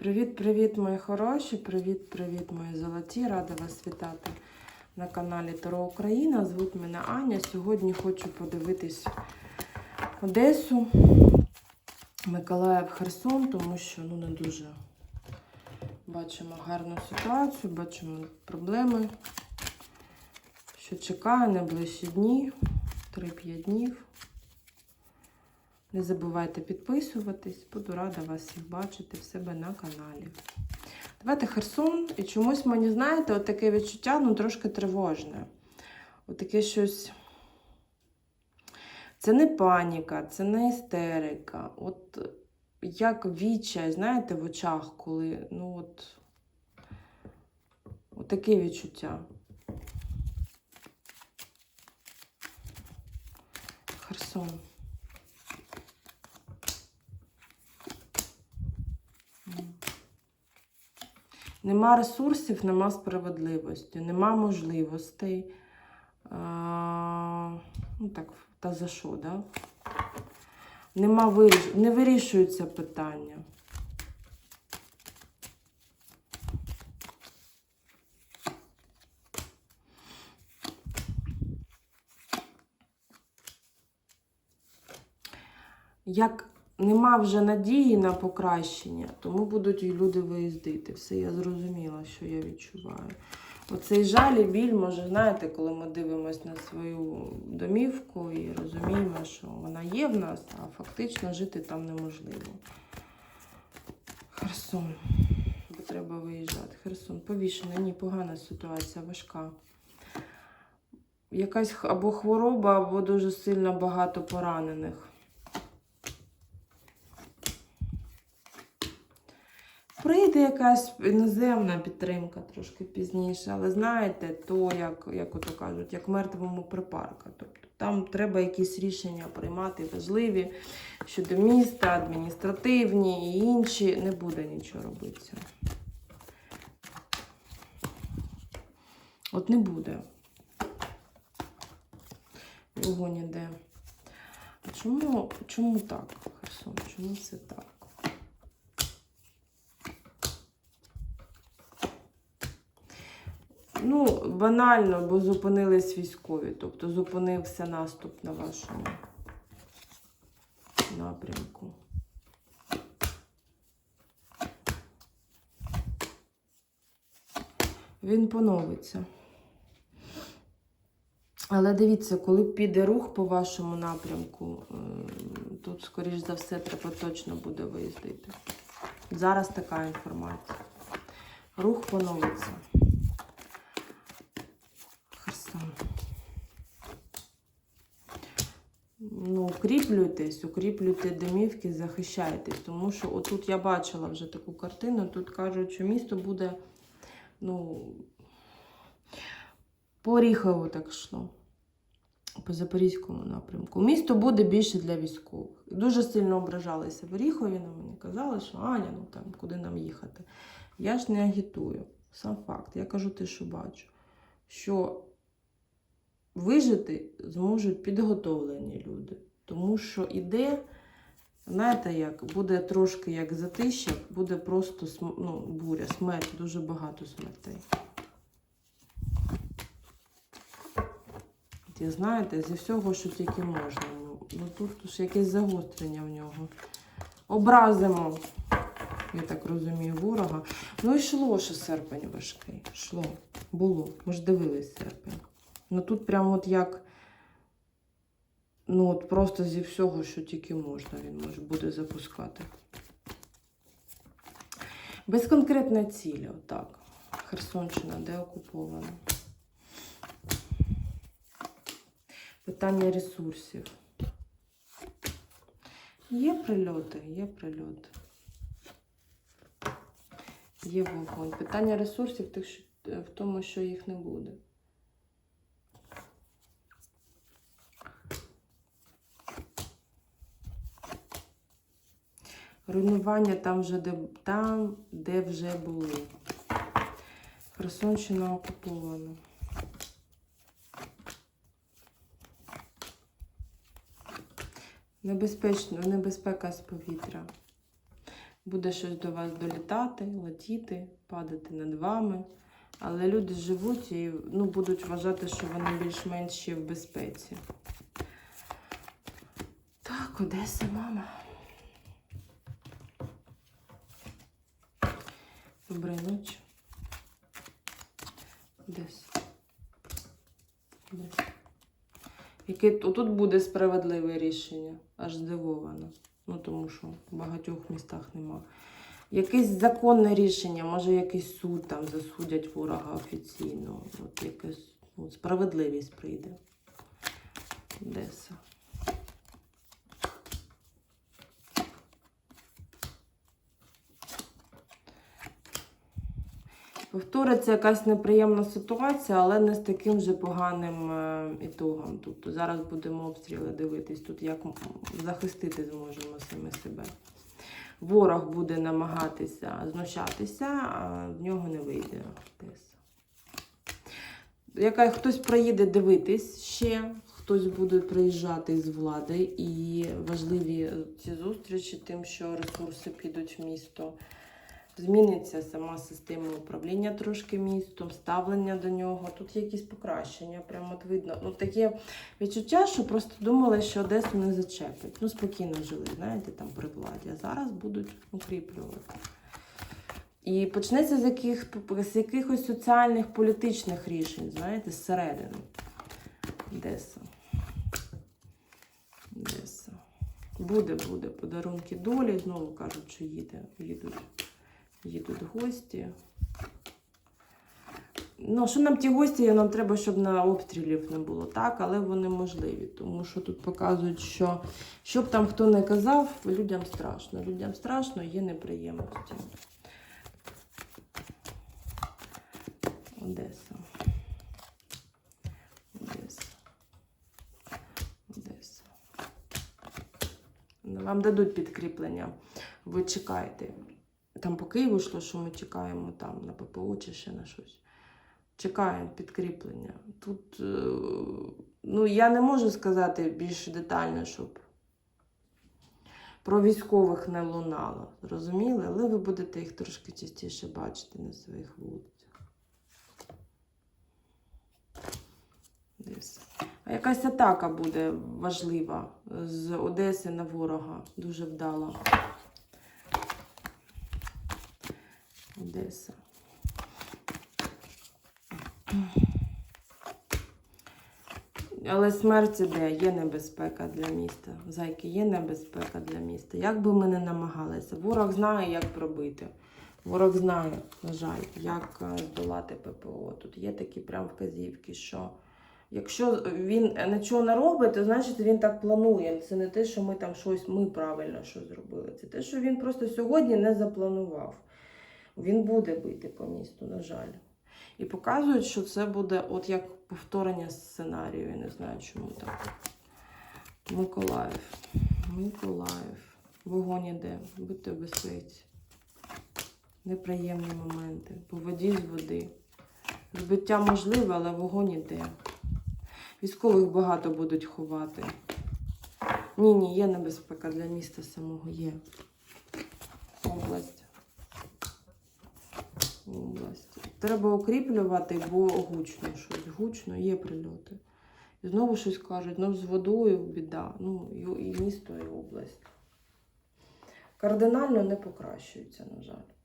Привіт-привіт, мої хороші! Привіт-привіт, мої золоті! Рада вас вітати на каналі Таро Україна. Звуть мене Аня. Сьогодні хочу подивитись Одесу, Миколаїв, Херсон, тому що ну, не дуже бачимо гарну ситуацію, бачимо проблеми, що чекає найближчі дні, 3-5 днів. Не забувайте підписуватись, буду рада вас всіх бачити в себе на каналі. Давайте Херсон. І чомусь мені, знаєте, от таке відчуття, ну, трошки тривожне. От таке щось. Це не паніка, це не істерика. От як відчай, знаєте, в очах, коли, ну от, от таке відчуття. Херсон. Нема ресурсів, нема справедливості, нема можливостей. А, ну так, та за що, да? Нема виріш... Не вирішуються питання. Як нема вже надії на покращення, тому будуть і люди виїздити. Все я зрозуміла, що я відчуваю. Оцей жаль і біль, може, знаєте, коли ми дивимося на свою домівку і розуміємо, що вона є в нас, а фактично жити там неможливо. Херсон. Бо треба виїжджати. Херсон. Повішена, ні, погана ситуація, важка. Якась або хвороба, або дуже сильно багато поранених. Прийде якась іноземна підтримка трошки пізніше, але знаєте, то як, як ото кажуть, як мертвому припарка. Тобто там треба якісь рішення приймати важливі щодо міста, адміністративні і інші. Не буде нічого робитися. От не буде. Його ніде. Чому, чому так, Херсон? Чому це так? Ну, банально, бо зупинились військові, тобто зупинився наступ на вашому напрямку. Він поновиться. Але дивіться, коли піде рух по вашому напрямку, тут, скоріш за все, треба точно буде виїздити. Зараз така інформація. Рух поновиться. Херсон. Ну, укріплюйтесь, укріплюйте домівки, захищайтесь. Тому що отут я бачила вже таку картину. Тут кажуть, що місто буде, ну, по Оріхову так йшло. По Запорізькому напрямку. Місто буде більше для військових. Дуже сильно ображалися в Оріхові на мене. Казали, що Аня, ну там куди нам їхати. Я ж не агітую. Сам факт. Я кажу те, що бачу. Що вижити зможуть підготовлені люди. Тому що іде, знаєте, як буде трошки як затища, буде просто ну, буря, смерть, дуже багато смертей. От І знаєте, зі всього, що тільки можна. Ну, ну тут ж якесь загострення в нього. Образимо, я так розумію, ворога. Ну, йшло, що серпень важкий. Йшло. Було. Ми ж дивились серпень. Ну тут прямо от як. Ну, от просто зі всього, що тільки можна, він може буде запускати. Без конкретної отак. Херсонщина, де окупована. Питання ресурсів. Є прильоти, є прильоти. Є вогонь. Питання ресурсів в тому, що їх не буде. Руйнування там, вже, де, там, де вже були. Херсонщина окупована. Небезпечно, небезпека з повітря. буде щось до вас долітати, летіти, падати над вами. Але люди живуть і ну, будуть вважати, що вони більш-менш ще в безпеці. Так, Одеса, мама. Доброї ночі. Одеса. Одеса. Яке тут буде справедливе рішення, аж здивовано. Ну, тому що в багатьох містах нема. Якесь законне рішення, може якийсь суд там засудять ворога офіційно. От якась ну, справедливість прийде. Одеса. Повториться якась неприємна ситуація, але не з таким же поганим е, ітогом. Тобто зараз будемо обстріли дивитись, тут як захистити зможемо самі себе. Ворог буде намагатися знущатися, а в нього не вийде. Яка хтось приїде дивитись ще, хтось буде приїжджати з влади, і важливі ці зустрічі, тим, що ресурси підуть в місто. Зміниться сама система управління трошки містом, ставлення до нього. Тут є якісь покращення, прямо от видно. Ну, таке відчуття, що просто думали, що Одесу не зачепить. Ну, спокійно жили, знаєте, там при владі. А зараз будуть укріплювати. І почнеться з, яких, з якихось соціальних політичних рішень, знаєте, зсередини. Одеса. Одеса. Буде, буде. Подарунки долі. Знову кажуть, що їде, їдуть їдуть гості. Ну, що нам ті гості, нам треба, щоб на обстрілів не було так, але вони можливі. Тому що тут показують, що що б там хто не казав, людям страшно. Людям страшно, є неприємності. Одеса. Одеса. Одеса. Вам дадуть підкріплення. Ви чекайте. Там по Києву йшло, що ми чекаємо там на ППО чи ще на щось. Чекаємо підкріплення. Тут, е, ну, я не можу сказати більш детально, щоб про військових не лунало. Зрозуміли? Але ви будете їх трошки частіше бачити на своїх вулицях. Десь. А якась атака буде важлива з Одеси на ворога. Дуже вдала. Одеса. Але смерть іде, є небезпека для міста. Зайки, є небезпека для міста. Як би ми не намагалися, ворог знає, як пробити. Ворог знає, на жаль, як е, здолати ППО. Тут є такі прям вказівки, що якщо він нічого не робить, то значить він так планує. Це не те, що ми там щось, ми правильно що зробили. Це те, що він просто сьогодні не запланував. Він буде бити по місту, на жаль. І показують, що це буде от як повторення сценарію. Я не знаю, чому так. Миколаїв. Миколаїв. Вогонь іде. Будьте безпеці. Неприємні моменти. Поводіть з води. Збиття можливе, але вогонь іде. Військових багато будуть ховати. Ні, ні, є небезпека для міста самого є. Область області. Треба укріплювати, бо гучно щось. Гучно, є прильоти. І знову щось кажуть, ну з водою біда. Ну, і місто, і область. Кардинально не покращується, на жаль.